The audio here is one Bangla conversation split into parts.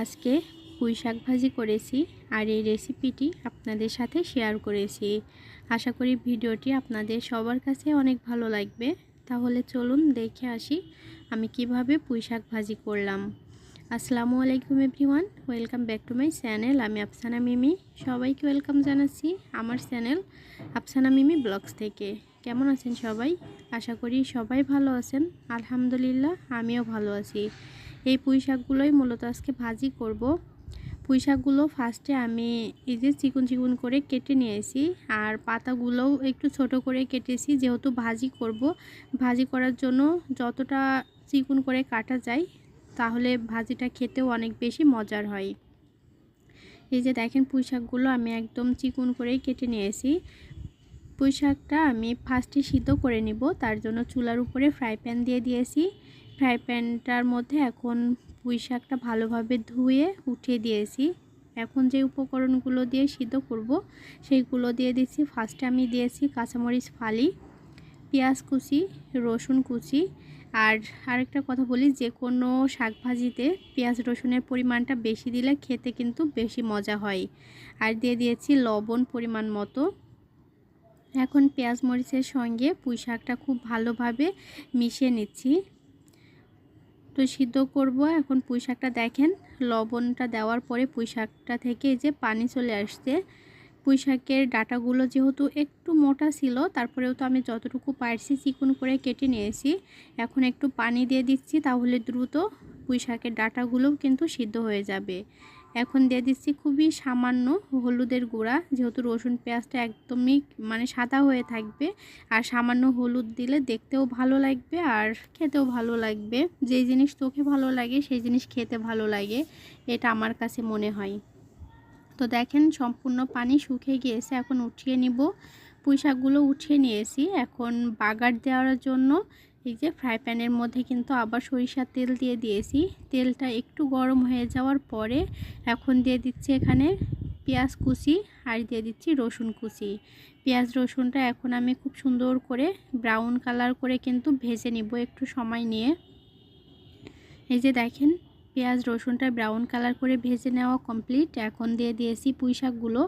আজকে পুঁই শাক ভাজি করেছি আর এই রেসিপিটি আপনাদের সাথে শেয়ার করেছি। আশা করি ভিডিওটি আপনাদের সবার কাছে অনেক ভালো লাগবে। তাহলে চলুন দেখে আসি আমি কীভাবে পুঁই শাক ভাজি করলাম। আসসালামু আলাইকুম everyone, welcome back to my channel. আমি আফসানা মিমি। সবাইকে ওয়েলকাম জানাচ্ছি আমার চ্যানেল আফসানা মিমি ব্লগস থেকে। কেমন আছেন সবাই? আশা করি সবাই ভালো আছেন। আলহামদুলিল্লাহ, আমিও ভালো আছি। এই পুঁই শাকগুলোই মূলত আজকে ভাজি করব। পুঁই শাকগুলো ফার্স্টে আমি এই যে চিকুন চিকুন করে কেটে নিয়েছি আর পাতাগুলোও একটু ছোট করে কেটেছি যেহেতু ভাজি করব। ভাজি করার জন্য যতটা চিকুন করে কাটা যায় তাহলে ভাজিটা খেতেও অনেক বেশি মজার হয়। এই যে দেখেন পুঁই শাকগুলো আমি একদম চিকুন করেই কেটে নিয়েছি। পুঁই শাকটা আমি ফার্স্টে সিদ্ধ করে নিব, তার জন্য চুলার উপরে ফ্রাই প্যান দিয়ে দিয়েছি। ফ্রাই প্যানটার মধ্যে এখন পুঁই শাকটা ভালোভাবে ধুয়ে উঠিয়ে দিয়েছি। এখন যে উপকরণগুলো দিয়ে সিদ্ধ করব, সেইগুলো দিয়ে দিচ্ছি। ফার্স্টে আমি দিয়েছি কাঁচামরিচ ফালি, পেঁয়াজ কুচি, রসুন কুচি। আর আরেকটা কথা বলি, যে কোনো শাক ভাজিতে পেঁয়াজ রসুনের পরিমাণটা বেশি দিলে খেতে কিন্তু বেশি মজা হয়। আর দিয়ে দিয়েছি লবণ পরিমাণ মতো। এখন পেঁয়াজ মরিচের সঙ্গে পুঁই শাকটা খুব ভালোভাবে মিশিয়ে নিচ্ছি। তো সিদ্ধ করব। এখন পুঁই শাকটা দেখেন, লবণটা দেওয়ার পরে পুঁই শাকটা থেকে যে পানি চলে আসছে। পুঁই শাকের ডাটাগুলো যেহেতু একটু মোটা ছিল, তারপরেও তো আমি যতটুকু পারছি চিকুন করে কেটে নিয়েছি। এখন একটু পানি দিয়ে দিচ্ছি, তাহলে দ্রুত পুঁই শাকের ডাটাগুলোও কিন্তু সিদ্ধ হয়ে যাবে। এখন দিয়ে দিচ্ছি খুবই সামান্য হলুদের গুঁড়া, যেহেতু রসুন পেঁয়াজটা একদমই মানে সাদা হয়ে থাকবে। আর সামান্য হলুদ দিলে দেখতেও ভালো লাগবে আর খেতেও ভালো লাগবে। যেই জিনিস চোখে ভালো লাগে, সেই জিনিস খেতে ভালো লাগে, এটা আমার কাছে মনে হয়। তো দেখেন, সম্পূর্ণ পানি শুকিয়ে গিয়েছে, এখন উঠিয়ে নিব। পুঁই শাকগুলো উঠিয়ে নিয়েছি। এখন বাগার দেওয়ার জন্য এই যে ফ্রাই প্যানের মধ্যে কিন্তু আবার সরিষার তেল দিয়ে দিয়েছি। তেলটা একটু গরম হয়ে যাওয়ার পরে এখন দিয়ে দিচ্ছি এখানে পেঁয়াজ কুচি আর দিয়ে দিচ্ছি রসুন কুচি। পেঁয়াজ রসুনটা এখন আমি খুব সুন্দর করে ব্রাউন কালার করে কিন্তু ভেজে নিব একটু সময় নিয়ে। এই যে দেখেন, পেঁয়াজ রসুনটা ব্রাউন কালার করে ভেজে নেওয়া কমপ্লিট এখন দিয়ে দিয়েছি পুঁই শাকগুলো।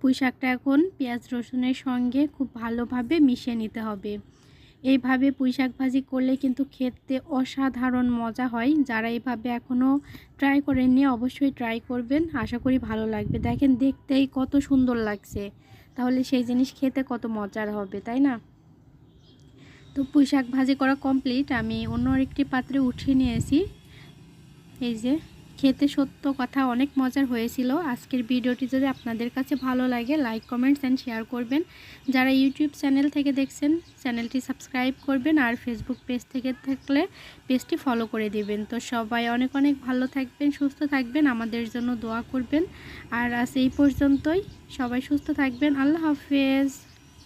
পুঁই শাকটা এখন পেঁয়াজ রসুনের সঙ্গে খুব ভালোভাবে মিশিয়ে নিতে হবে। এইভাবে পুঁইশাক ভাজি করলে কিন্তু খেতে অসাধারণ মজা হয়। যারা এইভাবে এখনও ট্রাই করেননি অবশ্যই ট্রাই করবেন। আশা করি ভালো লাগবে। দেখেন দেখতেই কত সুন্দর লাগছে। তাহলে সেই জিনিস খেতে কত মজার হবে, তাই না? তো পুঁইশাক ভাজি করা কমপ্লিট আমি অন্য একটি পাত্রে উঠিয়ে নিয়েছি। এই যে খেতে সত্য কথা অনেক মজার হয়েছিল। আজকের ভিডিওটি যদি আপনাদের কাছে ভালো লাগে লাইক কমেন্টস অ্যান্ড শেয়ার করবেন। যারা ইউটিউব চ্যানেল থেকে দেখছেন চ্যানেলটি সাবস্ক্রাইব করবেন আর ফেসবুক পেজ থেকে থাকলে পেজটি ফলো করে দেবেন। তো সবাই অনেক অনেক ভালো থাকবেন, সুস্থ থাকবেন, আমাদের জন্য দোয়া করবেন। আর আজ এই পর্যন্তই। সবাই সুস্থ থাকবেন। আল্লাহ হাফেজ।